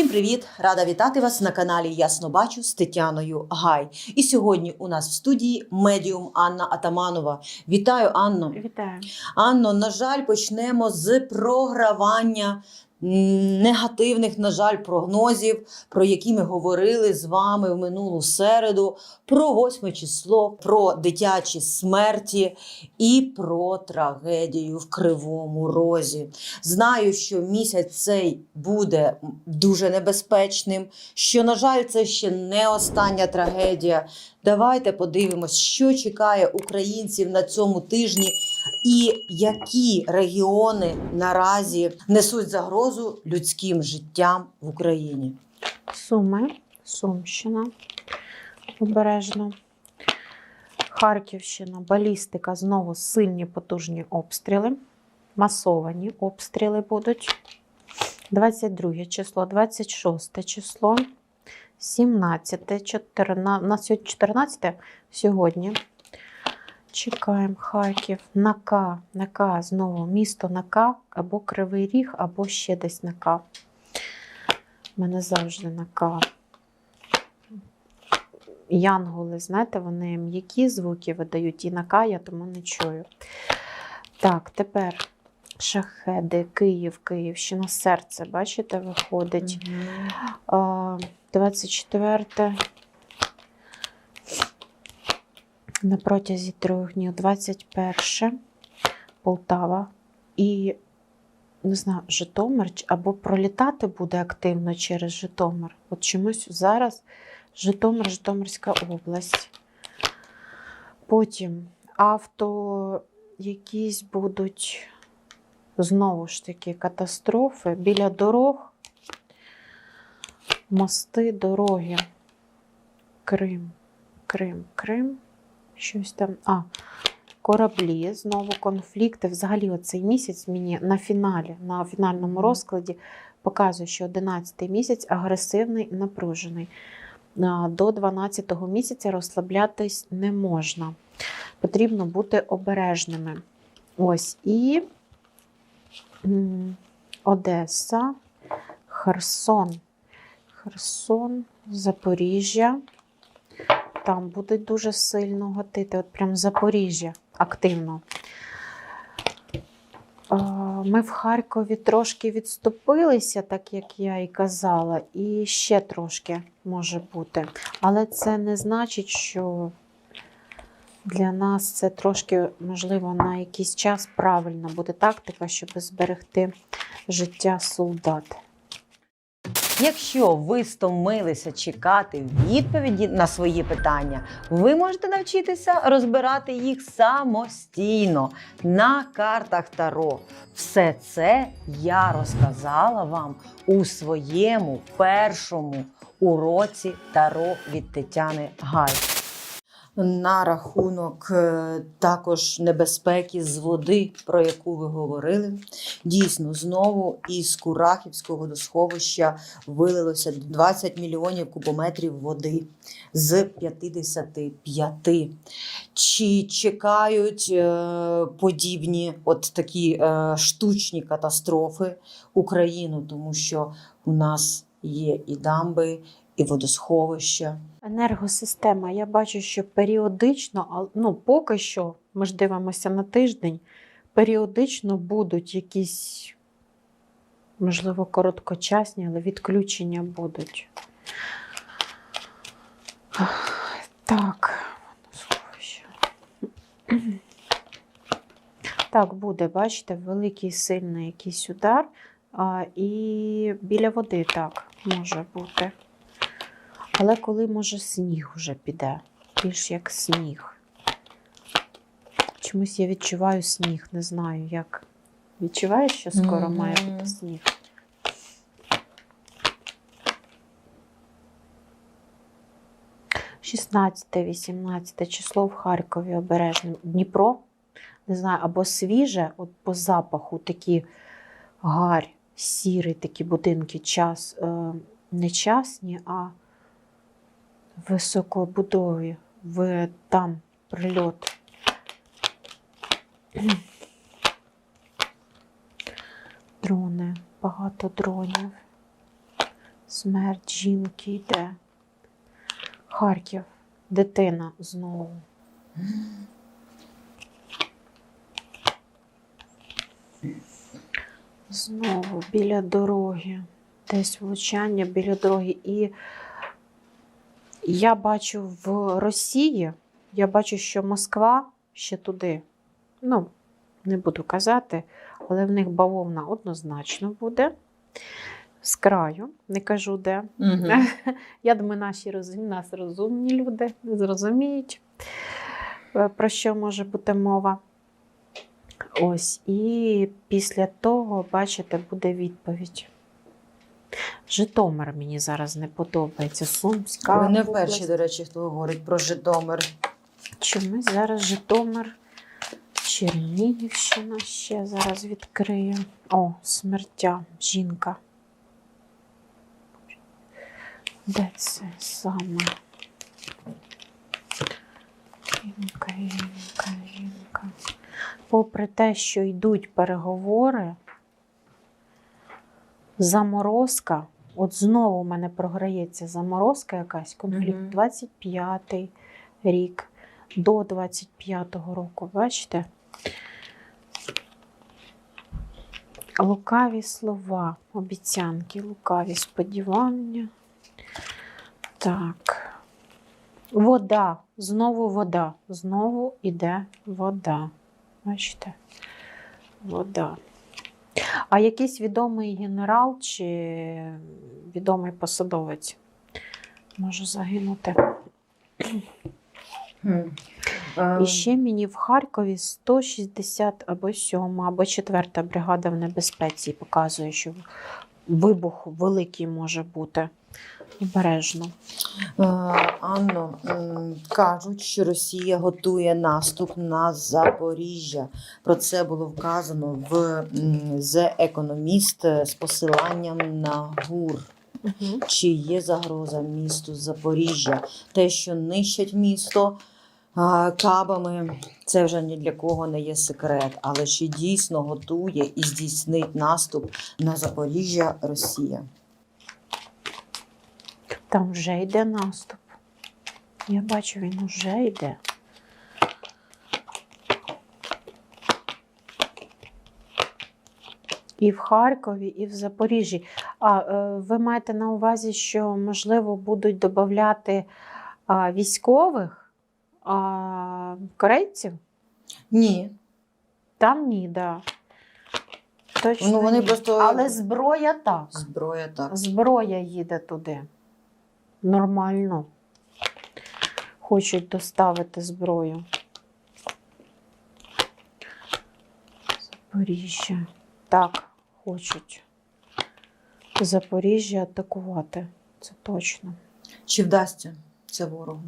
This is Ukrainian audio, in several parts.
Всім привіт! Рада вітати вас на каналі Ясно Бачу з Тетяною Гай. І сьогодні у нас в студії медіум Анна Атаманова. Вітаю, Анно. Вітаю. Анно, на жаль, почнемо з програвання негативних, на жаль, прогнозів, про які ми говорили з вами в минулу середу, про 8 число, про дитячі смерті і про трагедію в Кривому Розі. Знаю, що місяць цей буде дуже небезпечним. Що, на жаль, це ще не остання трагедія. Давайте подивимось, що чекає українців на цьому тижні, і які регіони наразі несуть загрозу людським життям в Україні. Суми, Сумщина. Обережно. Харківщина, балістика, знову сильні потужні обстріли. Масовані обстріли будуть. 22 число, 26 число, 17, 14, на сьогодні 14 сьогодні. Чекаємо Харків. Нака, Нака, знову місто Нака, або Кривий Ріг, або ще десь Нака. У мене завжди Нака. Янголи, знаєте, вони м'які звуки видають і Нака, я тому не чую. Так, тепер шахеди, Київ, Київщина, серце, бачите, виходить. А, 24 на протязі трьох днів, 21 Полтава і не знаю, Житомир або пролітати буде активно через Житомир. От чомусь зараз Житомир, Житомирська область. Потім авто якісь будуть знову ж таки катастрофи біля дорог, мости, дороги. Крим, Крим, Крим. Щось там. А, кораблі, знову конфлікти. Взагалі, оцей місяць мені на фіналі, на фінальному розкладі показує, що 11 місяць агресивний, напружений. До 12 місяця розслаблятись не можна. Потрібно бути обережними. Ось і Одеса, Херсон. Херсон, Запоріжжя. Там буде дуже сильно гатити. От прям Запоріжжя активно. Ми в Харкові трошки відступилися, так як я і казала, і ще трошки може бути. Але це не значить, що для нас це трошки, можливо, на якийсь час правильна буде тактика, щоб зберегти життя солдат. Якщо ви стомилися чекати відповіді на свої питання, ви можете навчитися розбирати їх самостійно на картах Таро. Все це я розказала вам у своєму першому уроці Таро від Тетяни Гай. На рахунок е, також небезпеки з води, про яку ви говорили. Дійсно, знову із Курахівського водосховища вилилося 20 мільйонів кубометрів води з 55. Чи чекають е, подібні от такі е, штучні катастрофи Україну, тому що у нас є і дамби, і водосховища. Енергосистема. Я бачу, що періодично, ну поки що, ми ж дивимося на тиждень, періодично будуть якісь, можливо, короткочасні, але відключення будуть. Так. Так, буде, бачите, великий сильний якийсь удар. А, і біля води так може бути. Але коли може сніг вже піде, більш як сніг. Чомусь я відчуваю сніг, не знаю як. Відчуваєш, що скоро Мгм. має бути сніг? Шістнадцяте, 18 число в Харкові обережним. Дніпро, не знаю, або свіже, от по запаху такі гарь, сірі такі будинки, час, е, не частні, а високобудові, в там прильот. Дрони, багато дронів. Смерть жінки йде. Харків. Дитина знову. Знову біля дороги. Десь влучання біля дороги. І я бачу в Росії, я бачу, що Москва ще туди. Ну, не буду казати, але в них бавовна однозначно буде. З краю, не кажу де. Угу. Я думаю, наші розум... нас розумні люди зрозуміють, е, про що може бути мова. Ось, і після того, бачите, буде відповідь. Житомир мені зараз не подобається. Сумська. Ви не вперше, до речі, хто говорить про Житомир. Чомусь зараз Житомир, Чернігівщина ще зараз відкрию. О, смертя, жінка. Де це саме? Жінка, жінка, жінка. Попри те, що йдуть переговори, заморозка, от знову у мене програється заморозка якась, конфлікт Мгм. 25-й рік до 25-го року. Бачите? Лукаві слова, обіцянки, лукаві сподівання. Так. Вода. Знову вода. Знову іде вода. Бачите? Вода. А якийсь відомий генерал чи відомий посадовець? Може загинути. І ще мені в Харкові 160 або 7, або 4 бригада в небезпеці показує, що вибух великий може бути обережно. Е, Анно, кажуть, що Росія готує наступ на Запоріжжя. Про це було вказано в The Economist з посиланням на ГУР. Угу. Чи є загроза місту Запоріжжя? Те, що нищать місто кабами, це вже ні для кого не є секрет. Але чи дійсно готує і здійснить наступ на Запоріжжя Росія? Там вже йде наступ. Я бачу, він вже йде. І в Харкові, і в Запоріжжі. А е, ви маєте на увазі, що можливо будуть додати військових а, корейців? Ні. Там ні, да. Точно Ну, вони ні. просто- Але зброя так. Зброя так. Зброя їде туди. Нормально. Хочуть доставити зброю. Запоріжжя. Так, хочуть. Запоріжжя атакувати. Це точно. Чи вдасться це ворогу?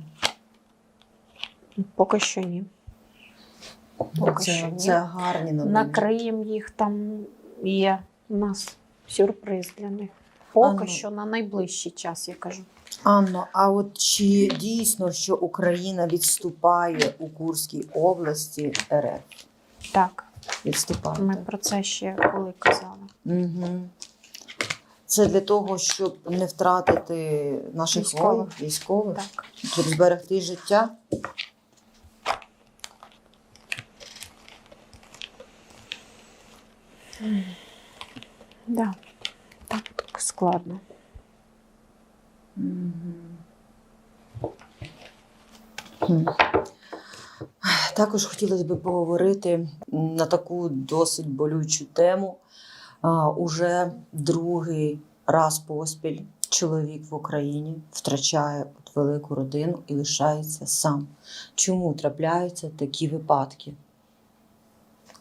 Поки що ні. Поки що Це, ні. це гарні новини. Накриємо їх там є у нас сюрприз для них. Поки А ну. що на найближчий час, я кажу. Анно, а от чи дійсно, що Україна відступає у Курській області РФ? Так, Відступає. ми про це ще коли казали. Угу. Це для того, щоб не втратити наших Військових. військових, Так. щоб зберегти життя. Да. Так складно. Також хотілося б поговорити на таку досить болючу тему. Уже другий раз поспіль чоловік в Україні втрачає велику родину і лишається сам. Чому трапляються такі випадки?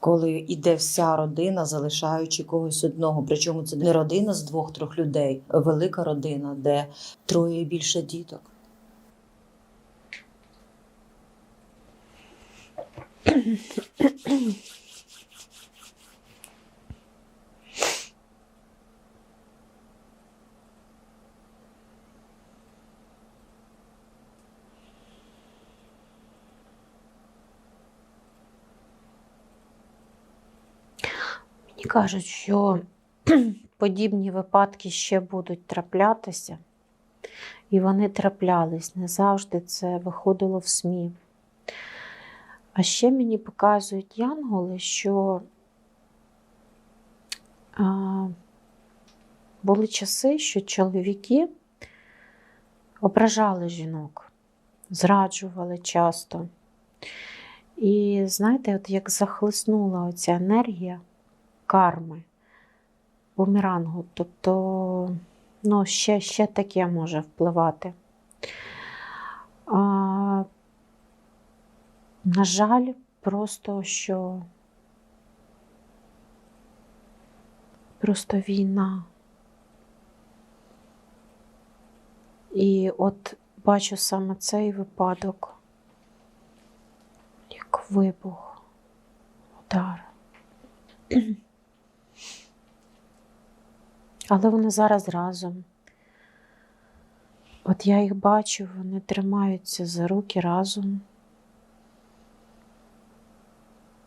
Коли іде вся родина, залишаючи когось одного. Причому це не родина з двох-трьох людей, а велика родина, де троє і більше діток. Мені кажуть, що подібні випадки ще будуть траплятися. І вони траплялись, не завжди це виходило в СМІ. А ще мені показують янголи, що а, були часи, що чоловіки ображали жінок, зраджували часто. І знаєте, от як захлиснула оця енергія карми, бумерангу, тобто ну, ще, ще таке може впливати. А, на жаль, просто що просто війна. І от бачу саме цей випадок, як вибух, удар. Але вони зараз разом. От я їх бачу, вони тримаються за руки разом.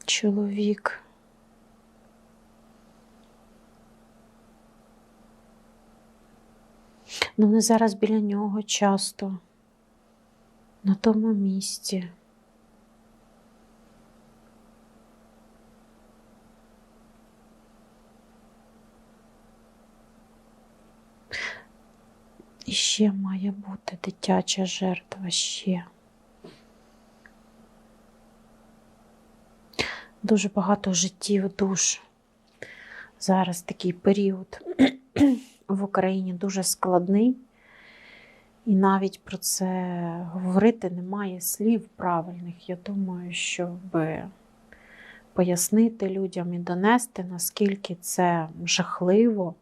Чоловік. Ну, вони зараз біля нього часто, на тому місці. І ще має бути дитяча жертва ще. Дуже багато життів душ. Зараз такий період в Україні дуже складний, і навіть про це говорити немає слів правильних. Я думаю, щоб пояснити людям і донести, наскільки це жахливо,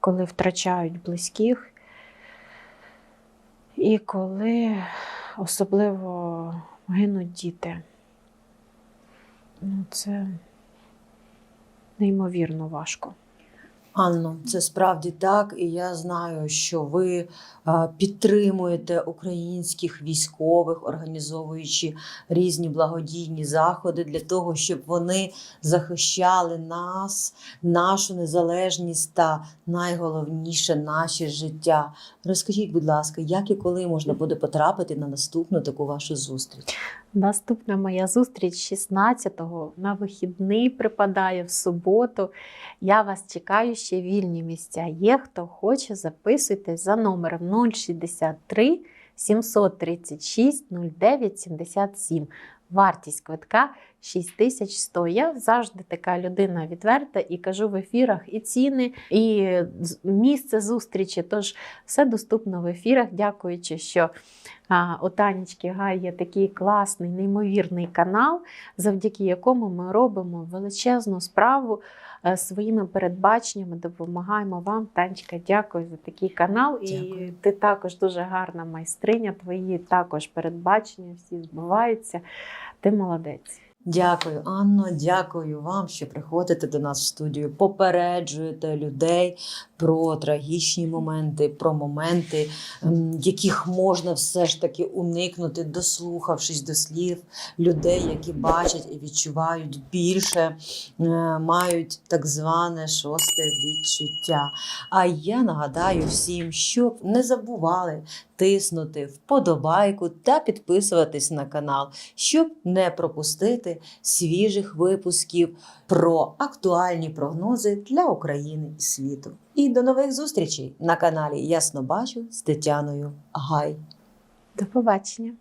коли втрачають близьких, і коли особливо гинуть діти. Ну, це неймовірно важко. Анно, це справді так, і я знаю, що ви підтримуєте українських військових, організовуючи різні благодійні заходи для того, щоб вони захищали нас, нашу незалежність та найголовніше наше життя. Розкажіть, будь ласка, як і коли можна буде потрапити на наступну таку вашу зустріч? Наступна моя зустріч 16-го на вихідний припадає в суботу. Я вас чекаю ще вільні місця. Є хто хоче, записуйтесь за номером 063 736 09 77. Вартість квитка 6100. Я завжди така людина відверта і кажу в ефірах і ціни, і місце зустрічі. Тож все доступно в ефірах, дякуючи, що у Танечки Гай є такий класний, неймовірний канал, завдяки якому ми робимо величезну справу е, своїми передбаченнями, допомагаємо вам. Танечка, дякую за такий канал. І ти також дуже гарна майстриня. Твої також передбачення всі збуваються. Ти молодець. Дякую, Анно. Дякую вам, що приходите до нас в студію. Попереджуєте людей про трагічні моменти, про моменти, ем, яких можна все ж таки уникнути, дослухавшись до слів людей, які бачать і відчувають більше, е, мають так зване шосте відчуття. А я нагадаю всім, щоб не забували тиснути вподобайку та підписуватись на канал, щоб не пропустити свіжих випусків про актуальні прогнози для України і світу. І до нових зустрічей на каналі Ясно Бачу з Тетяною Гай. До побачення.